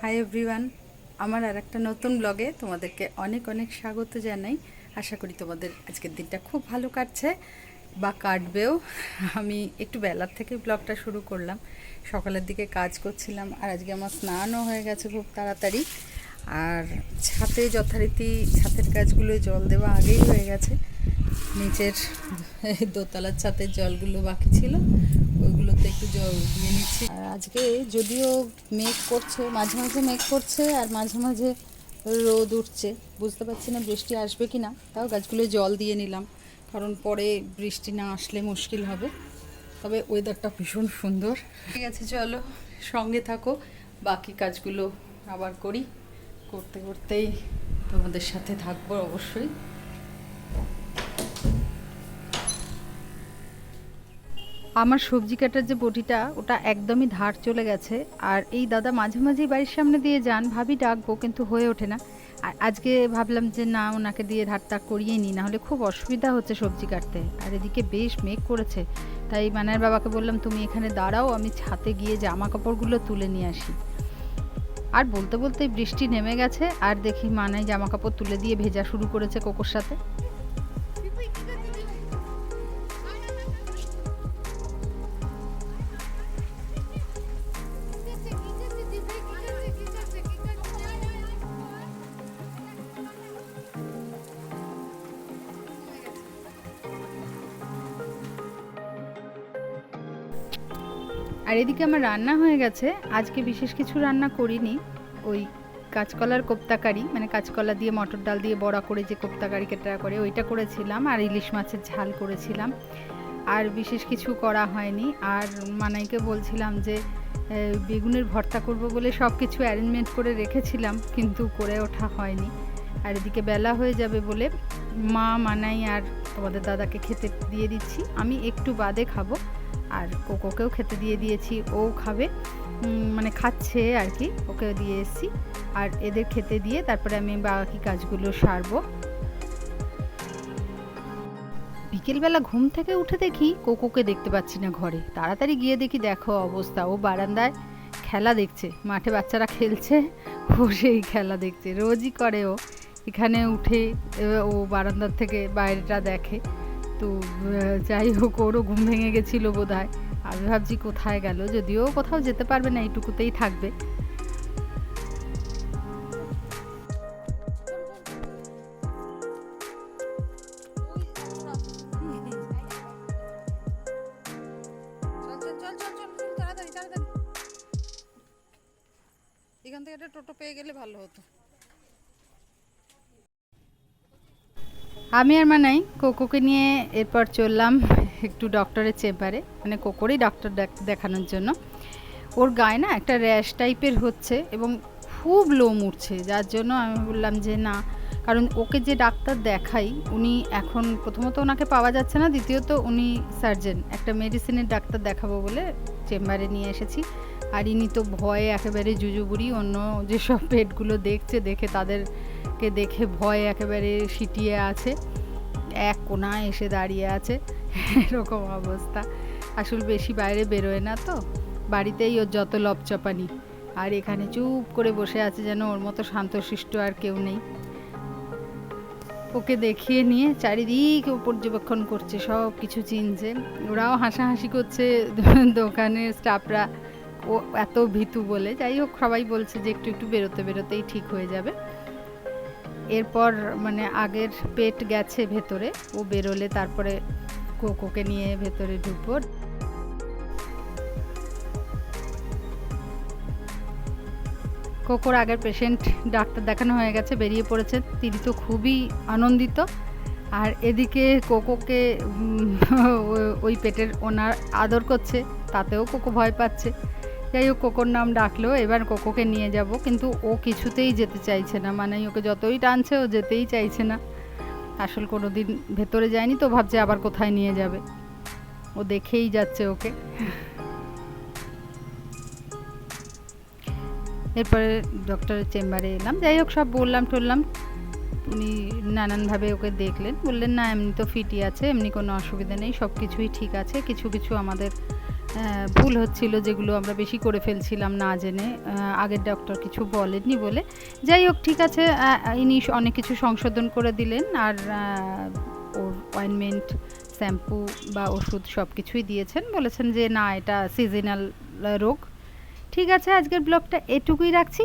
Hi everyone আমার আর একটা নতুন ব্লগে তোমাদেরকে অনেক অনেক স্বাগত জানাই। আশা করি তোমাদের আজকের দিনটা খুব ভালো কাটছে বা কাটবেও। আমি একটু বেলার থেকে ব্লগটা শুরু করলাম। সকালের দিকে কাজ করছিলাম আর আজকে আমার স্নানও হয়ে গেছে খুব তাড়াতাড়ি। আর ছাতে যথারীতি ছাতের কাজগুলো জল দেওয়া আগেই হয়ে গেছে। নিচের দোতলার ছাতের জলগুলো বাকি ছিল, ওইগুলোতে একটু জল দিয়ে নিচ্ছি। আর আজকে যদিও মেঘ করছে, মাঝে মাঝে মেঘ করছে আর মাঝে মাঝে রোদ উঠছে, বুঝতে পারছি না বৃষ্টি আসবে কি না তাও গাছগুলো জল দিয়ে নিলাম, কারণ পরে বৃষ্টি না আসলে মুশকিল হবে, তবে ওয়েদারটা ভীষণ সুন্দর। ঠিক আছে, চলো, সঙ্গে থাকো, বাকি কাজগুলো আবার করি, করতে করতেই তোমাদের সাথে থাকব অবশ্যই। আমার সবজি কাটার যে বটিটা, ওটা একদমই ধার চলে গেছে। আর এই দাদা মাঝে মাঝেই বাড়ির সামনে দিয়ে যান, ভাবি ডাকবো, কিন্তু হয়ে ওঠে না। আর আজকে ভাবলাম যে, না, ওনাকে দিয়ে ধারটা করিয়ে নিই, নাহলে খুব অসুবিধা হচ্ছে সবজি কাটতে। আর এদিকে বেশ মেঘ করেছে। তাই মানার বাবাকে বললাম, তুমি এখানে দাঁড়াও, আমি ছাতে গিয়ে জামা কাপড়গুলো তুলে নিয়ে আসি। আর বলতে বলতে বৃষ্টি নেমে গেছে, আর দেখি মানাই জামা কাপড় তুলে দিয়ে ভেজা শুরু করেছে কোকোর সাথে। আর এদিকে আমার রান্না হয়ে গেছে। আজকে বিশেষ কিছু রান্না করিনি। ওই কাঁচকলার কোপ্তাকারি মানে কাঁচকলা দিয়ে মটর ডাল দিয়ে বড়া করে যে কোপ্তাকারি কেটা করে, ওইটা করেছিলাম। আর ইলিশ মাছের ঝাল করেছিলাম। আর বিশেষ কিছু করা হয়নি। আর মানাইকে বলছিলাম যে বেগুনের ভর্তা করব বলে সব কিছু অ্যারেঞ্জমেন্ট করে রেখেছিলাম, কিন্তু করে ওঠা হয়নি। আর এদিকে বেলা হয়ে যাবে বলে মা, মানাই আর তোমাদের দাদাকে খেতে দিয়ে দিচ্ছি। আমি একটু বাদে খাব। আর কোকোকেও খেতে দিয়ে দিয়েছি। ও খাবে মানে খাচ্ছে আর কি ওকে দিয়ে এসেছি। আর এদের খেতে দিয়ে তারপরে আমি বাকি কাজগুলো সারবো। বিকেলবেলা ঘুম থেকে উঠে দেখি কোকোকে দেখতে পাচ্ছি না ঘরে। তাড়াতাড়ি গিয়ে দেখি দেখো অবস্থা, ও বারান্দায় খেলা দেখছে, মাঠে বাচ্চারা খেলছে, ও সেই খেলা দেখছে, রোজই করে ও। এখানে উঠে ও বারান্দার থেকে বাইরেটা দেখে। তো যাই হোক, ওরও ঘুম ভেঙে গেছিল বোধ হয় আমি ভাবছি কোথায় গেল, যদিও কোথাও যেতে পারবে না, এইটুকুতেই থাকবে। এখান থেকে একটা টোটো পেয়ে গেলে ভালো হতো। আমি আর মানাই কোকোকে নিয়ে এরপর চললাম একটু ডক্টরের চেম্বারে মানে কোকোরই ডক্টর দেখানোর জন্য। ওর গায়ে না একটা র্যাশ টাইপের হচ্ছে এবং খুব লোম উঠছে, যার জন্য আমি বললাম যে না, কারণ ওকে যে ডাক্তার দেখাই, উনি এখন প্রথমত ওনাকে পাওয়া যাচ্ছে না, দ্বিতীয়ত উনি সার্জেন একটা মেডিসিনের ডাক্তার দেখাবো বলে চেম্বারে নিয়ে এসেছি। আর ইনি তো ভয়ে একেবারে জুজুবুড়ি, অন্য যেসব পেটগুলো দেখছে দেখে তাদেরকে দেখে ভয়ে একেবারে সিটিয়ে আছে। এক কোনায় এসে দাঁড়িয়ে আছে, এরকম অবস্থা। আসলে বেশি বাইরে বেরোয় না তো, বাড়িতেই ওর যত লপচপানি। আর এখানে চুপ করে বসে আছে যেন ওর মতো শান্তশিষ্ট আর কেউ নেই। ওকে দেখিয়ে নিয়ে চারিদিক ও পর্যবেক্ষণ করছে সব কিছু চিনছে। ওরাও হাসাহাসি করছে দোকানের স্টাফরা। ও এত ভীতু বলে। যাই হোক, সবাই বলছে যে একটু একটু বেরোতে, বেরোতেই ঠিক হয়ে যাবে। এরপর মানে আগের পেট গেছে ভেতরে, ও বেরোলে তারপরে কোকোকে নিয়ে ভেতরে ঢুকবো। কোকোর আগের পেশেন্ট ডাক্তার দেখানো হয়ে গেছে, বেরিয়ে পড়েছে। তিনি তো খুবই আনন্দিত। আর এদিকে কোকোকে ওই পেটের ওনার আদর করছে, তাতেও কোকো ভয় পাচ্ছে। যাই হোক, কোকোর নাম ডাকলো, এবার কোকোকে নিয়ে যাব। কিন্তু ও কিছুতেই যেতে চাইছে না মানে ওকে যতই টানছে, ও যেতেই চাইছে না। আসল কোনো দিন ভেতরে যায়নি তো, ভাবছে আবার কোথায় নিয়ে যাবে। ও দেখেই যাচ্ছে ওকে। এরপরে ডক্টরের চেম্বারে এলাম। যাই হোক, সব বললাম টললাম। উনি নানানভাবে ওকে দেখলেন। বললেন, না, এমনি তো ফিটই আছে, এমনি কোনো অসুবিধা নেই সব কিছুই ঠিক আছে। কিছু কিছু আমাদের ভুল হচ্ছিল যেগুলো আমরা বেশি করে ফেলছিলাম না জেনে আগের ডক্টর কিছু বলেননি বলে। যাই হোক, ঠিক আছে ইনি অনেক কিছু সংশোধন করে দিলেন আর ওর অয়েনমেন্ট শ্যাম্পু বা ওষুধ সব কিছুই দিয়েছেন। বলেছেন যে না, এটা সিজনাল রোগ। ঠিক আছে, আজকের ব্লগটা এটুকুই রাখছি।